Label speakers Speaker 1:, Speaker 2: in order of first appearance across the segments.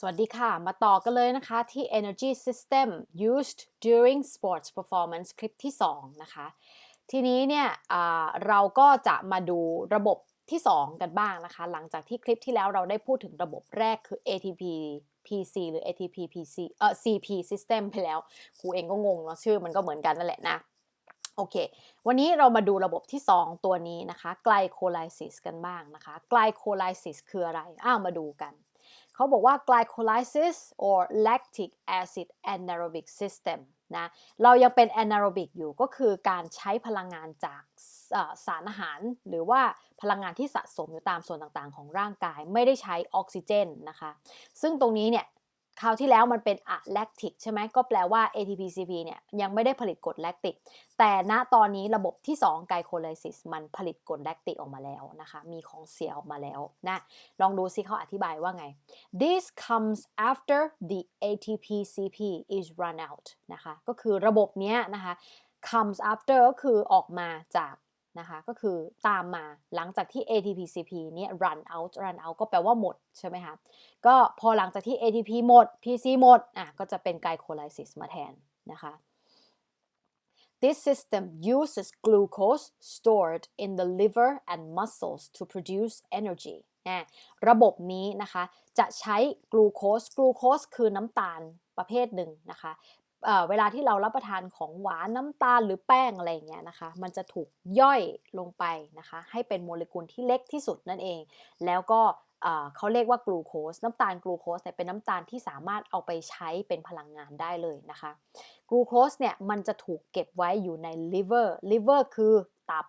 Speaker 1: สวัสดีค่ะ มาต่อกันเลยนะคะที่ energy system used during sports performance คลิปที่ 2 นะคะ ทีนี้เนี่ยเราก็จะมาดูระบบที่ 2 กันบ้างนะคะ หลังจากที่คลิปที่แล้วเราได้พูดถึงระบบแรกคือ ATP PC หรือ ATP PC เอ่อ CP system ไปแล้วครูเองก็งงเนาะชื่อมันก็เหมือนกันนั่นแหละนะโอเค วันนี้เรามาดูระบบที่ 2 ตัวนี้นะคะ glycolysis กันบ้างนะคะ glycolysis คืออะไร อ้าวมาดูกัน เขาบอกว่า glycolysis or lactic acid anaerobic system นะเรายังเป็น anaerobic อยู่ก็คือการใช้พลังงานจากสารอาหาร หรือว่าพลังงานที่สะสมอยู่ตามส่วนต่างๆ ของร่างกายไม่ได้ใช้ออกซิเจนนะคะ ซึ่งตรงนี้เนี่ย คราวที่แล้วมันเป็นอะแลคติกใช่ไหมก็แปลว่า ATP-CP เนี่ยยังไม่ได้ผลิตกรดแลคติก แต่ณตอนนี้ระบบที่ 2 ไกลโคไลซิสมันผลิตกรดแลคติกออกมาแล้วนะคะ มีของเสียออกมาแล้วนะลองดูซิเขาอธิบายว่าไง this comes after the ATP-CP is run out นะคะก็คือระบบเนี้ยนะคะ comes after ก็คือออกมาจาก นะคะก็คือตามมาหลังจากที่ ATP-CP เนี่ย run out run out ก็แปลว่าหมดใช่ไหมคะก็พอหลังจากที่ ATP หมด PC หมดอะก็จะเป็นไกลโคไลซิสมาแทนนะคะ This system uses glucose stored in the liver and muscles to produce energy นะระบบนี้นะคะจะใช้กลูโคสกลูโคสคือน้ำตาลประเภทหนึ่งนะคะ เวลาที่เรารับประทานของหวานน้ำตาลหรือแป้งอะไรเงี้ยนะคะ มันจะถูกย่อยลงไปนะคะ ให้เป็นโมเลกุลที่เล็กที่สุดนั่นเอง แล้วก็เขาเรียกว่ากลูโคสน้ำตาลกลูโคสเนี่ยเป็นน้ำตาลที่สามารถเอาไปใช้เป็นพลังงานได้เลยนะคะกลูโคสเนี่ยมันจะถูกเก็บไว้อยู่ในลิเวอร์ลิเวอร์คือตับ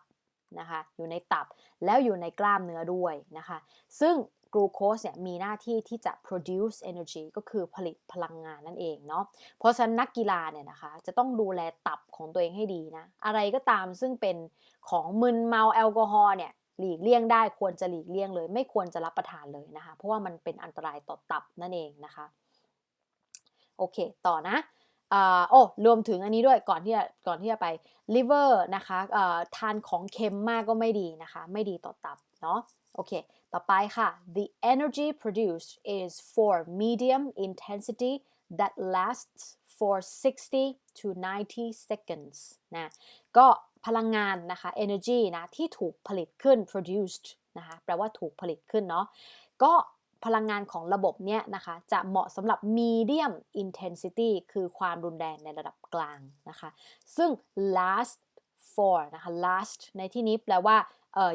Speaker 1: นะคะ อยู่ในตับแล้วอยู่ในกล้ามเนื้อด้วยนะคะ ซึ่งกลูโคสเนี่ยมีหน้าที่ที่จะ produce energy ก็คือผลิตพลังงานนั่นเองเนาะ เพราะฉะนั้นนักกีฬาเนี่ยนะคะ จะต้องดูแลตับของตัวเองให้ดีนะ อะไรก็ตามซึ่งเป็นของมึนเมาแอลกอฮอล์เนี่ยหลีกเลี่ยงได้ควรจะหลีกเลี่ยงเลย ไม่ควรจะรับประทานเลยนะคะ เพราะว่ามันเป็นอันตรายต่อตับนั่นเองนะคะ โอเค ต่อนะ โอ้รวมถึงอันนี้ด้วยก่อนที่จะก่อนที่จะไป liver นะคะทานของเค็มมากก็ไม่ดีนะคะ ไม่ดีต่อตับเนาะโอเค ต่อไปค่ะ the energy produced is for medium intensity that lasts for 60 to 90 seconds นะก็พลังงานนะคะ energy นะที่ถูกผลิตขึ้น produced นะคะแปลว่าถูกผลิตขึ้นเนาะก็ พลังงานของระบบเนี้ยนะคะ จะเหมาะสำหรับ medium intensity คือความรุนแรงในระดับกลางนะคะ ซึ่ง last for นะคะ last ในที่นี้แปลว่าเอ่อ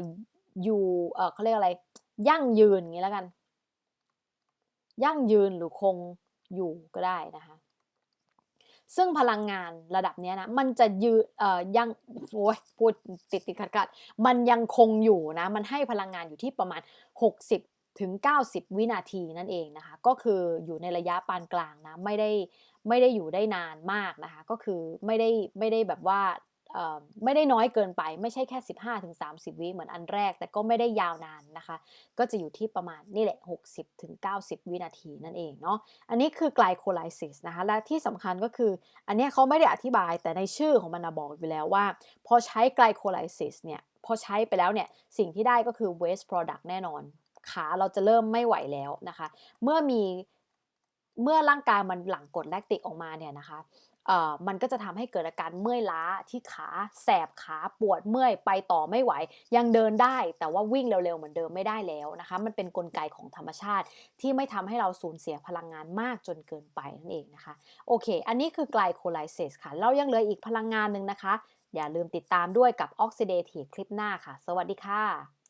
Speaker 1: อยู่เอ่อเขาเรียกอะไร ยั่งยืนอย่างนี้แล้วกัน ยั่งยืนหรือคงอยู่ก็ได้นะคะ ซึ่งพลังงานระดับเนี้ยนะ มันจะยืนเอ่อยังโอ้ยพูดติดติดขัดขัดมันยังคงอยู่นะ มันให้พลังงานอยู่ที่ประมาณ 60 ถึง 90 วินาทีนั่นเองนะคะ ก็คืออยู่ในระยะปานกลางนะ ไม่ได้ไม่ได้อยู่ได้นานมากนะคะ ก็คือไม่ได้ไม่ได้แบบว่าไม่ได้น้อยเกินไปไม่ใช่แค่ 15ถึง30วิเหมือนอันแรก แต่ก็ไม่ได้ยาวนานนะคะ ก็จะอยู่ที่ประมาณนี่แหละ 60ถึง90วินาทีนั่นเองเนาะอันนี้คือไกลโคไลซิสนะคะ และที่สำคัญก็คือ อันนี้เขาไม่ได้อธิบายแต่ในชื่อของมันบอกอยู่แล้วว่า พอใช้ไกลโคไลซิสเนี่ย พอใช้ไปแล้วเนี่ย สิ่งที่ได้ก็คือ waste product แน่นอน ขาเราจะเริ่มไม่ไหวแล้วนะคะ เมื่อมีเมื่อร่างกายมันหลั่งกรดแลคติกออกมาเนี่ยนะคะมันก็จะทำให้เกิดอาการเมื่อยล้าที่ขาแสบขาปวดเมื่อยไปต่อไม่ไหว ยังเดินได้แต่ว่าวิ่งเร็วๆเหมือนเดิมไม่ได้แล้วนะคะ มันเป็นนกลไกของธรรมชาติ ที่ไม่ทำให้เราสูญเสียพลังงานมากจนเกินไปนั่นเองนะคะโอเค อันนี้คือไกลโคไลเซสค่ะ เรายังเหลืออีกพลังงานหนึ่งนะคะ อย่าลืมติดตามด้วยกับ Oxidative คลิปหน้าค่ะ สวัสดีค่ะ